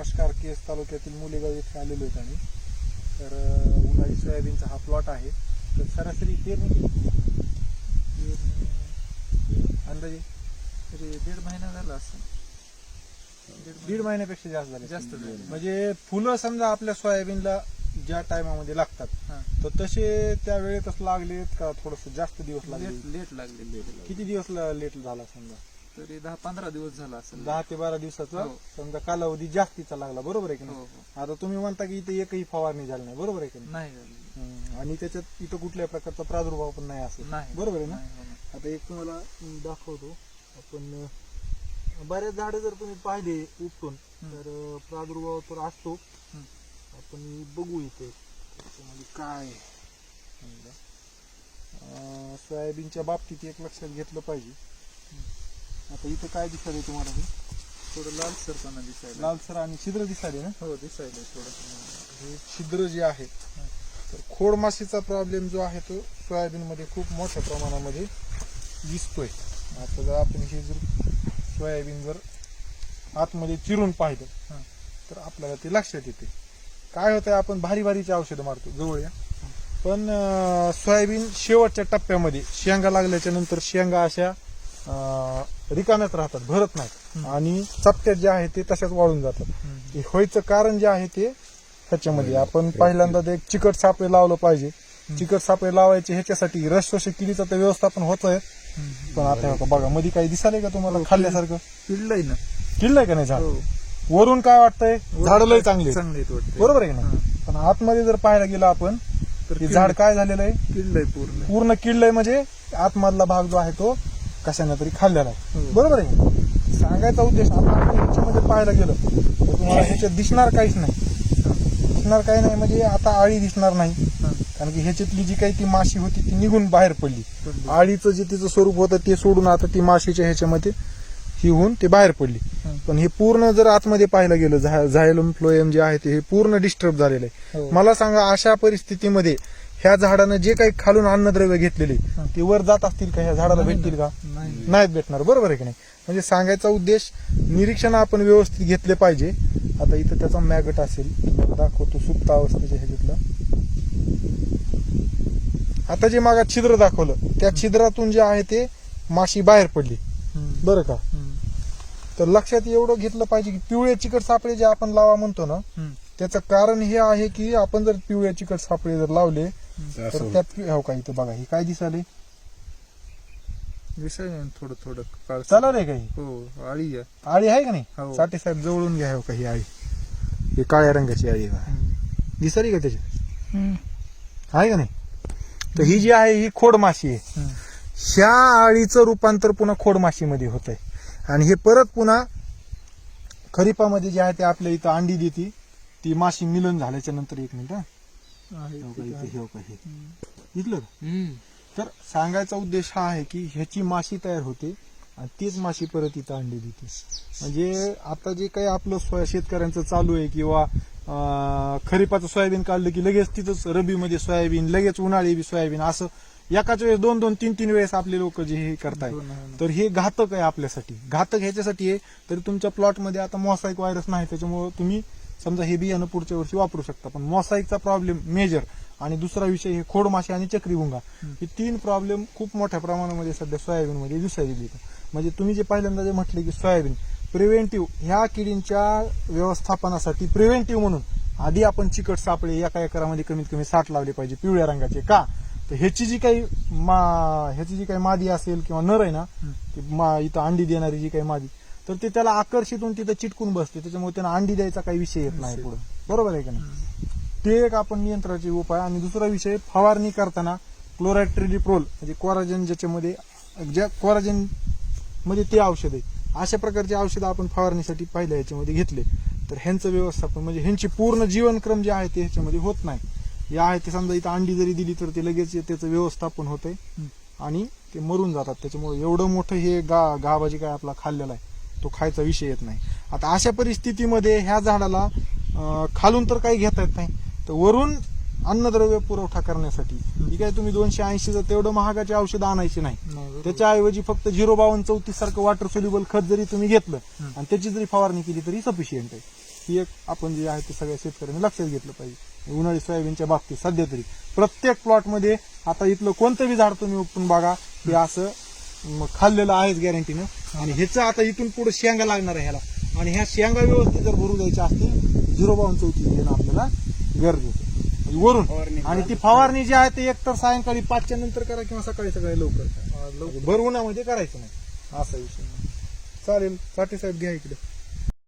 नमस्कार केस तालुक्यातील मुलेगाव येथे आलेलो आहेत आम्ही. तर उन्हाळी सोयाबीनचा हा प्लॉट आहे. तर सरासरी पेरणी? अंदाजे तरी दीड महिना झाला असं दीड महिन्यापेक्षा जास्त झाले. जास्त. म्हणजे फुलं समजा आपल्या सोयाबीनला ज्या टायमामध्ये लागतात. तर तसे त्या वेळेतच लागलेत का थोडस जास्त दिवस लागले? लेट लागले किती दिवस लेट झाला समजा? तरी दहा पंधरा दिवस झाला असं दहा ते बारा दिवसाचा हो. समजा कालावधी जास्तीचा लागला बरोबर आहे की हो नाही हो आता तुम्ही म्हणता की इथे एकही फवारणी झाली नाही बरोबर आहे की नाही नाही झाली हम्म. आणि त्याच्यात इथं कुठल्या प्रकारचा प्रादुर्भाव पण नाही असं नाही बरोबर आहे ना नाही, हो. आता एक तुम्हाला अं, दाखवतो आपण अं, बऱ्याच झाडं जर तुम्ही पाहिले उपटून. तर अं, प्रादुर्भाव तर असतो हम्म. आपण बघू इथे त्याच्यामध्ये काय आहे. समजा. अं, सोयाबीनच्या बाबतीत एक लक्षात घेतलं पाहिजे आता इथं काय दिसायला तुम्हाला? हे थोडं लालसरपणा दिसायला. लालसर आणि छिद्र दिसायले ना? हो दिसायला थोडं. हे छिद्र जे आहे तर खोडमाशीचा प्रॉब्लेम जो आहे तो सोयाबीन मध्ये खूप मोठ्या प्रमाणामध्ये दिसतोय. आता जर आपण हे जर सोयाबीन जर आतमध्ये चिरून पाहिलं हा. तर आपल्याला ते लक्षात येते. काय होतंय आपण भारी भारीचे औषधं मारतो जवळ या. पण सोयाबीन शेवटच्या टप्प्यामध्ये शेंगा लागल्याच्या नंतर शेंगा अशा रिकाम्याच राहतात भरत नाहीत. आणि चपट्यात जे आहे ते तशाच वाळून जातात. हे व्हायचं कारण जे आहे ते ह्याच्यामध्ये. आपण पहिल्यांदा ते एक चिकट सापळे लावलं पाहिजे. चिकट सापळे लावायचे ह्याच्यासाठी रस शोषक किडीचं तर व्यवस्थापन होत आहे पण आता हे बघा मध्ये काही दिसालंय का तुम्हाला खाल्ल्यासारखं? पिल्लंय ना. किडलंय का नाही झाड? हो. वरून काय वाटतंय? झाड लय चांगले बरोबर आहे नाही? पण आतमध्ये जर पाहायला गेलं आपण तर ते झाड काय झालेलं आहे? किडलंय पूर्ण. पूर्ण किडलंय म्हणजे आतमधला भाग जो आहे तो कशाने तरी खाल्लेला आहे. बरोबर आहे? सांगायचा उद्देश आपण ह्याच्यामध्ये पाहायला गेलं तर तुम्हाला ह्याच्यात दिसणार काहीच नाही दिसणार काही नाही म्हणजे आता आळी दिसणार नाही. कारण की ह्याच्यातली जी काही ती माशी होती ती निघून बाहेर पडली. आळीचं जे तिचं स्वरूप होतं ते सोडून आता ती माशीच्या ह्याच्यामध्ये ही होऊन ते बाहेर पडली. पण हे पूर्ण जर आतमध्ये पाहायला गेलं झायलम फ्लोएम जे आहे ते हे पूर्ण डिस्टर्ब झालेलं आहे हो. मला सांगा अशा परिस्थितीमध्ये ह्या झाडानं जे काही खालून अन्नद्रव्य घेतलेले. ते वर जात असतील का ह्या झाडाला भेटतील. का नाहीत भेटणार. बरोबर आहे की नाही? म्हणजे सांगायचा उद्देश निरीक्षण आपण व्यवस्थित घेतले पाहिजे. आता इथं त्याचा मॅगट असेल. दाखवतो सुप्त अवस्थेच्या ह्याच्यातलं. आता जे मागा छिद्र दाखवलं त्या छिद्रातून जे आहे ते माशी बाहेर पडली. बरं का. तर लक्षात एवढं घेतलं पाहिजे की पिवळे चिकट सापळे जे आपण लावा म्हणतो ना. त्याचं कारण हे आहे की आपण जर पिवळे चिकट सापळे जर लावले तर त्यात हो का इथं बघा हे काय दिसाले दिसायला ना थोडं थोडं काळ चालू रे काही हो आळी आहे आळी आहे का नाही हो. साठे साहेब जवळून घ्या हो का ही आळी ही काळ्या रंगाची आळी आहे. दिसाली का त्याची आहे का नाही तर ही जी आहे ही खोड माशी आहे हम्म. ह्या आळीचं रूपांतर पुन्हा खोड माशीमध्ये होत आहे आणि हे परत पुन्हा खरीपामध्ये जे आहे ते आपल्या इथं अंडी देते ती माशी मिलन झाल्याच्यानंतर एक मिनिट हा. आहे हो का ते इथं, आहे. हे हो का हे. हम्म. दिसलं का? हम्म. तर सांगायचा उद्देश हा आहे की ह्याची माशी तयार होते आणि तीच माशी परत इथं अंडी देते. म्हणजे आता जे काही आपलं सोया शेतकऱ्यांचं चालू आहे किंवा खरीपाचं सोयाबीन काढलं की लगेच तिथंच रबीमध्ये सोयाबीन लगेच उन्हाळी बी सोयाबीन असं एकाच वेळेस दोन दोन तीन तीन वेळेस आपले लोक जे हे करताय हो हो. तर हे घातक आहे आपल्यासाठी. घातक ह्याच्यासाठी आहे तरी तुमच्या प्लॉटमध्ये आता मॉसाईक व्हायरस नाही त्याच्यामुळे तुम्ही समजा हे बियाणं पुढच्या वर्षी वापरू शकता. पण मॉसाईकचा प्रॉब्लेम मेजर. आणि दुसरा विषय हे खोडमाशी आणि चक्रीभुंगा हे तीन प्रॉब्लेम खूप मोठ्या प्रमाणामध्ये सध्या सोयाबीनमध्ये दिसायला येतं म्हणजे तुम्ही जे पहिल्यांदा जे म्हटले की सोयाबीन प्रिव्हेंटिव्ह ह्या किडींच्या व्यवस्थापनासाठी प्रिव्हेंटिव्ह म्हणून आधी आपण चिकट सापळे एका एकरामध्ये कमीत कमी साठ लावले पाहिजे पिवळ्या रंगाचे. का? तर ह्याची जी काही मा ह्याची जी काही मादी असेल किंवा नर आहे ना मा इथं अंडी देणारी जी काही मादी तर ते त्याला आकर्षित होऊन तिथं चिटकून बसते. त्याच्यामुळे त्यांना अंडी द्यायचा काही विषय येत नाही. पुढे. बरोबर आहे का नाही? ते एक आपण नियंत्रणाचे उपाय. आणि दुसरा विषय फवारणी करताना क्लोराइड ट्रिडिप्रोल म्हणजे कोराजन ज्याच्यामध्ये ज्या कोराजनमध्ये ते औषध आहे. अशा प्रकारचे औषध आपण फवारणीसाठी पहिल्या ह्याच्यामध्ये घेतले. तर ह्यांचं व्यवस्थापन म्हणजे ह्यांची पूर्ण जीवनक्रम जे आहे ते ह्याच्यामध्ये होत नाही. हे आहे ते समजा इथं अंडी जरी दिली तर ते लगेच त्याचं व्यवस्थापन होतंय. आणि ते मरून जातात. त्याच्यामुळे एवढं मोठं हे गा गाभाजी काय आपला खाल्लेला आहे. तो खायचा विषय येत नाही. आता अशा परिस्थितीमध्ये ह्या झाडाला खालून तर काही घेता येत नाही. तर वरून अन्नद्रव्य पुरवठा करण्यासाठी. ही काय तुम्ही दोनशे ऐंशीचं तेवढं महागाचे औषध आणायचे नाही. त्याच्याऐवजी फक्त झिरो बावन्न चौतीस सारखं वॉटर सोल्युबल खत जरी तुम्ही घेतलं. आणि त्याची जरी फवारणी केली तरी सफिशियंट आहे. ही एक आपण जे आहे ते सगळ्या शेतकऱ्यांनी लक्षात घेतलं पाहिजे. उन्हाळी सोयाबीनच्या बाबतीत सध्या तरी. प्रत्येक प्लॉटमध्ये आता इथलं कोणतं बी झाड तुम्ही उपटून बघा हे असं खाल्लेलं आहेच गॅरंटीनं आणि ह्याचं आता इथून पुढे शेंगा लागणार आहे ह्याला. आणि ह्या शेंगा व्यवस्थित जर भरू द्यायच्या असतील झिरो बावन चौतीस देणं आपल्याला गरजेचं. वरून. आणि ती फवारणी जी आहे ते एकतर सायंकाळी पाचच्या नंतर करा किंवा सकाळी सकाळी लवकर करा. लवकर. भर उन्हामध्ये करायचं नाही. असा विषय चालेल साठी साहेब घ्या इकडे.